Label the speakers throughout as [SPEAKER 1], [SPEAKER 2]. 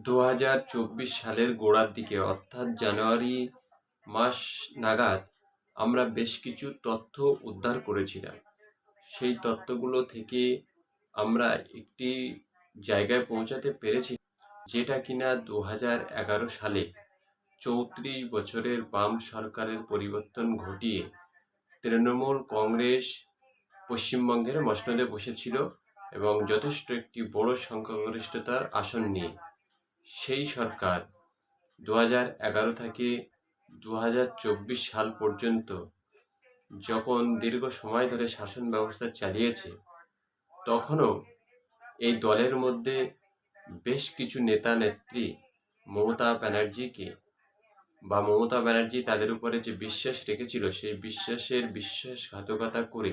[SPEAKER 1] দু হাজার চব্বিশ সালের গোড়ার দিকে, অর্থাৎ জানুয়ারি মাস নাগাদ, আমরা বেশ কিছু তথ্য উদ্ধার করেছিলাম। সেই তথ্যগুলো থেকে আমরা একটি জায়গায় পৌঁছাতে পেরেছি যেটা কিনা দু এগারো সালে চৌত্রিশ বছরের বাম সরকারের পরিবর্তন ঘটিয়ে তৃণমূল কংগ্রেস পশ্চিমবঙ্গের মসনদে বসেছিল এবং যথেষ্ট একটি বড় সংখ্যাগরিষ্ঠতার আসন নিয়ে সেই সরকার দু এগারো থেকে দু হাজার চব্বিশ সাল পর্যন্ত যখন দীর্ঘ সময় ধরে শাসন ব্যবস্থা চালিয়েছে, তখনও এই দলের মধ্যে বেশ কিছু নেতা নেত্রী মমতা ব্যানার্জিকে বা মমতা ব্যানার্জি তাদের উপরে যে বিশ্বাস রেখেছিল, সেই বিশ্বাসের বিশ্বাসঘাতকতা করে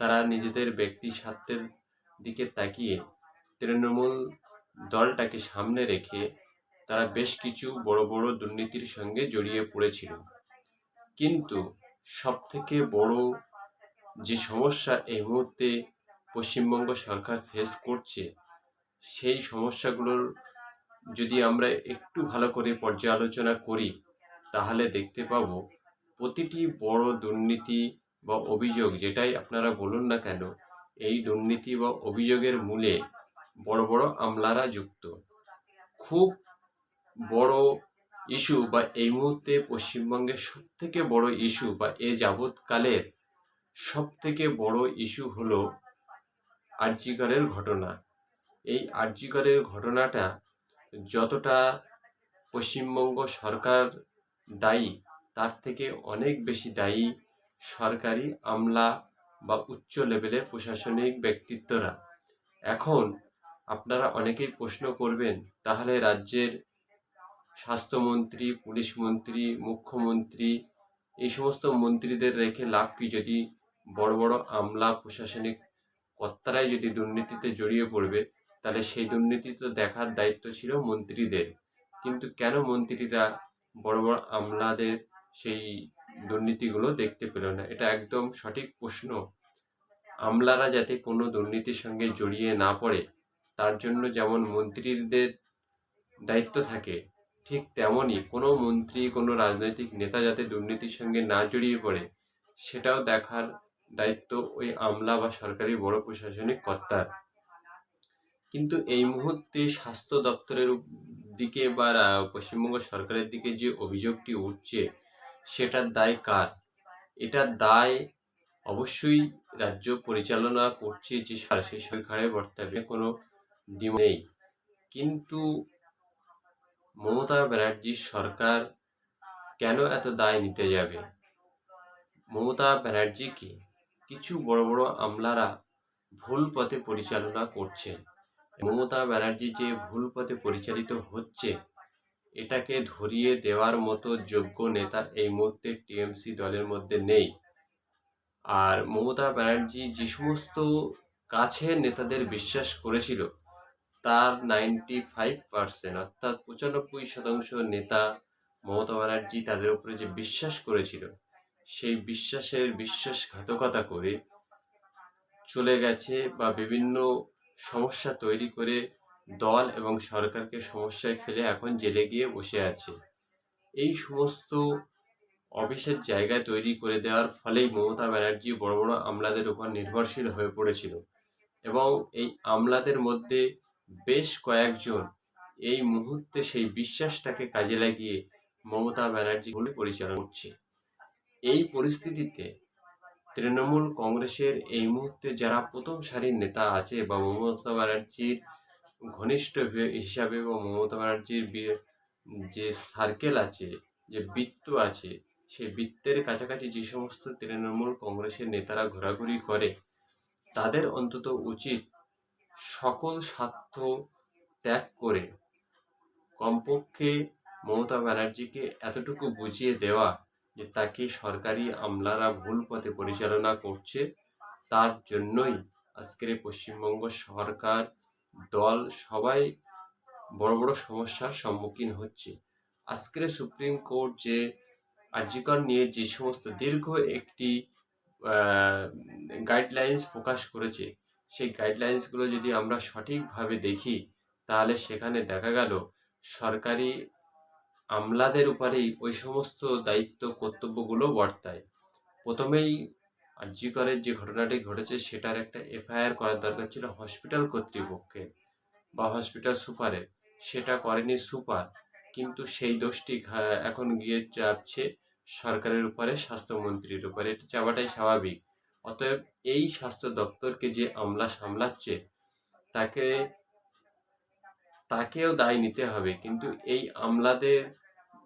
[SPEAKER 1] তারা নিজেদের ব্যক্তি স্বার্থের দিকে তাকিয়ে তৃণমূল দলটাকে সামনে রেখে তারা বেশ কিছু বড় বড় দুর্নীতির সঙ্গে জড়িয়ে পড়েছিল। কিন্তু সবথেকে বড় যে সমস্যা এই মুহূর্তে পশ্চিমবঙ্গ সরকার ফেস করছে, সেই সমস্যাগুলোর যদি আমরা একটু ভালো করে পর্যালোচনা করি, তাহলে দেখতে পাব প্রতিটি বড় দুর্নীতি বা অভিযোগ যেটাই আপনারা বলুন না কেন, এই দুর্নীতি বা অভিযোগের মূলে বড় বড় আমলারা যুক্ত। খুব বড় ইস্যু বা এই মুহূর্তে পশ্চিমবঙ্গের সব থেকে বড় ইস্যু বা এ যাবৎকালের সব থেকে বড় ইস্যু হলো আর্জিকরের ঘটনা। এই আর্জিকরের ঘটনাটা যতটা পশ্চিমবঙ্গ সরকার দায়ী, তার থেকে অনেক বেশি দায়ী সরকারি আমলা বা উচ্চ লেভেলের প্রশাসনিক ব্যক্তিত্বরা। এখন আপনারা অনেকেই প্রশ্ন করবেন, তাহলে রাজ্যের স্বাস্থ্যমন্ত্রী, পুলিশ মন্ত্রী, মুখ্যমন্ত্রী, এই সমস্ত মন্ত্রীদের রেখে লাভ কি? যদি বড় বড় আমলা প্রশাসনিক কর্তারাই যদি দুর্নীতিতে জড়িয়ে পড়বে, তাহলে সেই দুর্নীতি তো দেখার দায়িত্ব ছিল মন্ত্রীদের। কিন্তু কেন মন্ত্রীরা বড় বড় আমলাদের সেই দুর্নীতিগুলো দেখতে পেল না? এটা একদম সঠিক প্রশ্ন। আমলারা যাতে কোনো দুর্নীতির সঙ্গে জড়িয়ে না পড়ে তার জন্য যেমন মন্ত্রীদের দায়িত্ব থাকে, ঠিক তেমনই কোনো মন্ত্রী, কোনো রাজনৈতিক নেতা যাতে দুর্নীতির সঙ্গে না জড়িয়ে পড়ে, সেটাও দেখার দায়িত্ব ওই আমলা বা সরকারি বড় প্রশাসনিক কর্তার। কিন্তু এই মুহূর্তে স্বাস্থ্য দপ্তরের দিকে বা পশ্চিমবঙ্গ সরকারের দিকে যে অভিযোগটি উঠছে, সেটার দায় কার? এটার দায় অবশ্যই রাজ্য পরিচালনা করছে যে সেই সরকারের বর্তমানে কোনো নেই কিন্তু মমতা ব্যানার্জির সরকার কেন এত দায় নিতে যাবে? মমতা ব্যানার্জিকে কিছু বড় বড় আমলারা ভুল পথে পরিচালনা করছেন। মমতা ব্যানার্জি যে ভুল পথে পরিচালিত হচ্ছে, এটাকে ধরিয়ে দেওয়ার মতো যোগ্য নেতা এই মুহূর্তে টিএমসি দলের মধ্যে নেই। আর মমতা ব্যানার্জি যে সমস্ত কাছের নেতাদের বিশ্বাস করেছিল তার নাইনটি ফাইভ পার্সেন্ট অর্থাৎ পঁচানব্বই শতাংশ নেতা মমতা ব্যানার্জি তাদের উপরে যে বিশ্বাস করেছিল, সেই বিশ্বাসের বিশ্বাসঘাতকতা করে চলে গেছে বা বিভিন্ন সমস্যা তৈরি করে দল এবং সরকারকে সমস্যায় ফেলে এখন জেলে গিয়ে বসে আছে। এই সমস্ত অফিসের জায়গা তৈরি করে দেওয়ার ফলেই মমতা ব্যানার্জি বড় বড় আমলাদের উপর নির্ভরশীল হয়ে পড়েছিল এবং এই আমলাদের মধ্যে বেশ কয়েকজন এই মুহূর্তে সেই বিশ্বাসটাকে কাজে লাগিয়ে মমতা ব্যানার্জি বলে পরিচালনা করছে। এই পরিস্থিতিতে তৃণমূল কংগ্রেসের এই মুহূর্তে যারা প্রথম সারির নেতা আছে বা মমতা ব্যানার্জির ঘনিষ্ঠ হিসাবে বা মমতা ব্যানার্জির যে সার্কেল আছে, যে বৃত্ত আছে, সেই বৃত্তের কাছাকাছি যে সমস্ত তৃণমূল কংগ্রেসের নেতারা ঘোরাঘুরি করে, তাদের অন্তত উচিত সকল স্বার্থ ত্যাগ করে কমপক্ষে মমতা ব্যানার্জিকে এতটুকু বুঝিয়ে দেওয়া যে তাকে সরকারি আমলারা ভুল পথে পরিচালনা করছে, তার জন্যই আজকের পশ্চিমবঙ্গ সরকার দল সবাই বড় বড় সমস্যার সম্মুখীন হচ্ছে। আজকের সুপ্রিম কোর্ট যে আর্যিকর নিয়ে যে সমস্ত দীর্ঘ একটি গাইডলাইন্স প্রকাশ করেছে সেই গাইডলাইন্সগুলো যদি আমরা সঠিকভাবে দেখি, তাহলে সেখানে দেখা গেল সরকারি আমলাদের উপরেই ওই সমস্ত দায়িত্ব কর্তব্যগুলো বর্তায়। প্রথমেই আরজি করের যে ঘটনাটি ঘটেছে, সেটার একটা এফআইআর করার দরকার ছিল হসপিটাল কর্তৃপক্ষের বা হসপিটাল সুপারের সেটা করেনি সুপার, কিন্তু সেই দোষটি এখন গিয়ে চাপছে সরকারের উপরে, স্বাস্থ্যমন্ত্রীর উপরে। এটা চাওয়াটাই স্বাভাবিক। অতএব এই স্বাস্থ্য দপ্তরকে যে আমলা সামলাচ্ছে, তাকে, তাকেও দায় নিতে হবে। কিন্তু এই আমলাদের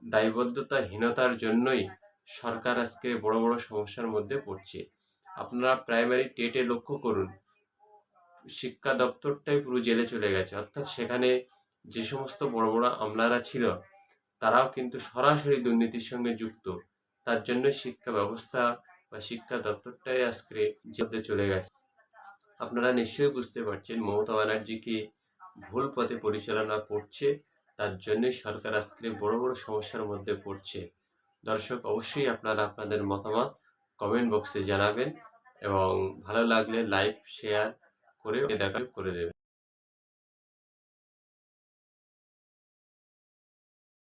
[SPEAKER 1] দায়বদ্ধতাহীনতার জন্যই সরকার আজকে বড় বড় সমস্যার মধ্যে পড়ছে। আপনারা প্রাইমারি টেটে লক্ষ্য করুন, শিক্ষা দপ্তরটাই পুরো জেলে চলে গেছে। অর্থাৎ সেখানে যে সমস্ত বড় বড় আমলারা ছিল, তারাও কিন্তু সরাসরি দুর্নীতির সঙ্গে যুক্ত। তার জন্য শিক্ষা ব্যবস্থা বা শিক্ষা দপ্তরটাই আজকে জেলে চলে গেছে। আপনারা নিশ্চয়ই বুঝতে পারছেন, মমতা ব্যানার্জিকে ভুল পথে পরিচালনা করছে? তার জন্যই সরকার আজকে বড় বড় সমস্যার মধ্যে পড়ছে। দর্শক, অবশ্যই আপনারা আপনাদের মতামত কমেন্ট বক্সে জানাবেন এবং ভালো লাগলে লাইক শেয়ার করে দেখা করে দেবেন।